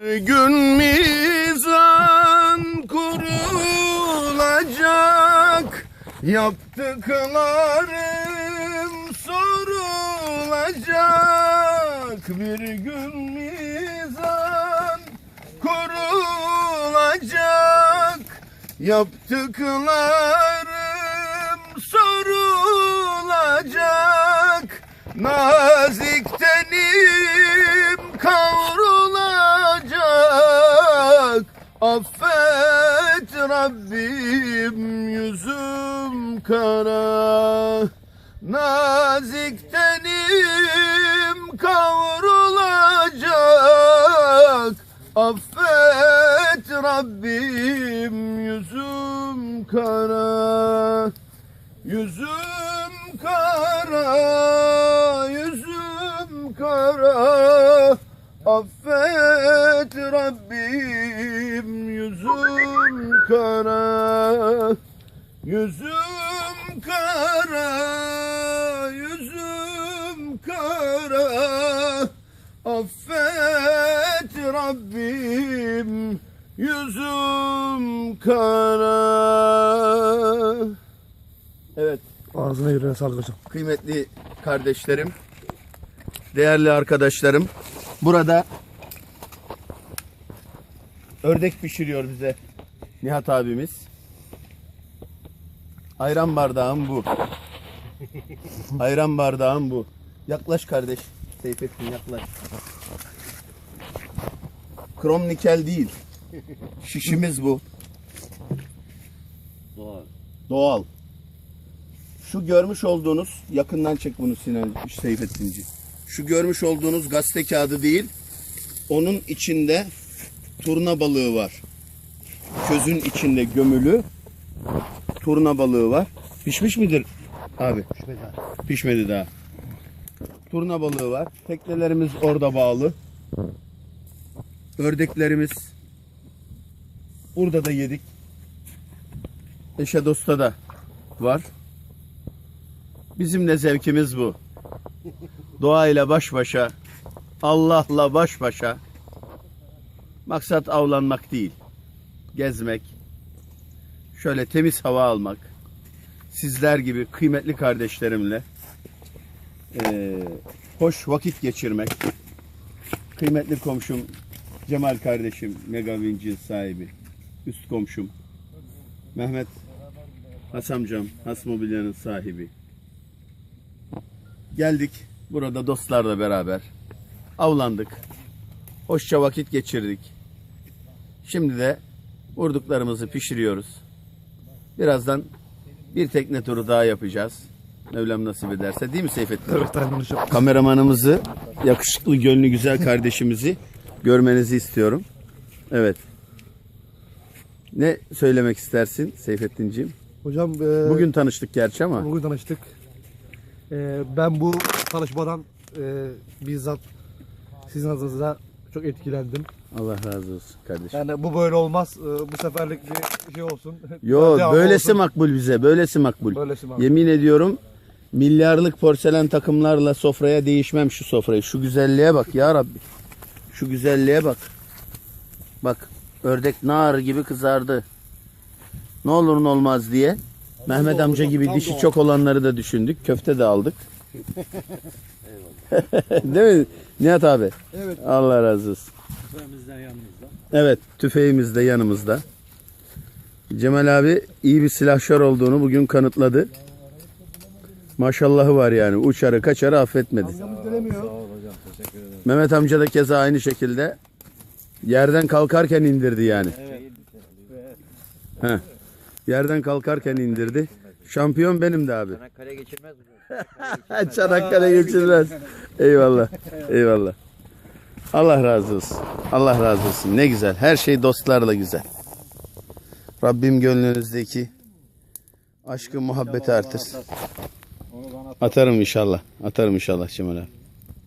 Gün mizan kurulacak. Yaptıklarım sorulacak. Bir gün mizan kurulacak. Yaptıklarım sorulacak. Nazik tenim Yüzüm kara Nazik tenim kavrulacak. Affet Rabbim yüzüm kara Yüzüm kara, yüzüm kara. Affet Rabbim yüzüm kara Yüzüm kara, yüzüm kara Affet Rabbim yüzüm kara Evet Ağzına yüreğine sağlık hocam. kıymetli kardeşlerim, değerli arkadaşlarım. Burada ördek pişiriyor bize Nihat abimiz. Ayran bardağım bu. Ayran bardağım bu. Yaklaş kardeş. Seyfettin yaklaş. Krom nikel değil. Şişimiz bu. Doğal. Doğal. Şu görmüş olduğunuz, yakından çek bunu Sinan Seyfettinci. Şu görmüş olduğunuz gazete kağıdı değil, onun içinde turna balığı var. Közün içinde gömülü turna balığı var. Pişmiş midir abi? Pişmedi daha. Turna balığı var. Teknelerimiz orada bağlı. Ördeklerimiz burada da yedik. Eşe dosta da var. Bizim de zevkimiz bu. Doğayla baş başa, Allah'la baş başa. Maksat avlanmak değil. Gezmek. Şöyle temiz hava almak. Sizler gibi kıymetli kardeşlerimle eee, hoş vakit geçirmek. Kıymetli komşum Cemal kardeşim, Mega Vinc'in sahibi. Üst komşum. Mehmet Hasamcam, Has Mobilya'nın sahibi. Geldik burada dostlarla beraber. Avlandık. Hoşça vakit geçirdik. Şimdi de vurduklarımızı pişiriyoruz. Birazdan bir tekne turu daha yapacağız. Mevlam nasip ederse değil mi Seyfettin? Evet aynen hocam. Kameramanımızı, yakışıklı, gönlü güzel kardeşimizi görmenizi istiyorum. Evet. Ne söylemek istersin Seyfettinciğim? Hocam e, Bugün tanıştık gerçi ama. bugün tanıştık. E, ben bu tanışmadan e, bizzat sizin adınıza çok etkilendim. Allah razı olsun kardeşim. Yani bu böyle olmaz. E, bu seferlik bir şey olsun. Yo Devam böylesi olsun. makbul bize. Böylesi makbul. Böylesi makbul. Yemin ediyorum milyarlık porselen takımlarla sofraya değişmem şu sofrayı. Şu güzelliğe bak ya Rabbi. Şu güzelliğe bak. Bak ördek nar gibi kızardı. Ne olur ne olmaz diye. Mehmet amca gibi dişi çok olanları da düşündük. Köfte de aldık. Değil mi Nihat abi? Evet. Allah razı olsun. Tüfeğimizden yanımızda. Evet, tüfeğimiz de yanımızda. Cemal abi iyi bir silahşör olduğunu bugün kanıtladı. Maşallahı var yani. Uçarı kaçarı affetmedi. Amcamız gelemiyor. Sağ ol hocam teşekkür ederim. Mehmet amca da keza aynı şekilde yerden kalkarken indirdi yani. Evet. Heh. Yerden kalkarken indirdi. Şampiyon benim de abi. Çanakkale geçirmez hocam. Çanakkale geçilmez. Eyvallah. Eyvallah. Allah razı olsun. Allah razı olsun. Ne güzel. Her şey dostlarla güzel. Rabbim gönlünüzdeki aşkı muhabbeti artırsın. Atarım inşallah. Atarım inşallah Cemal abi.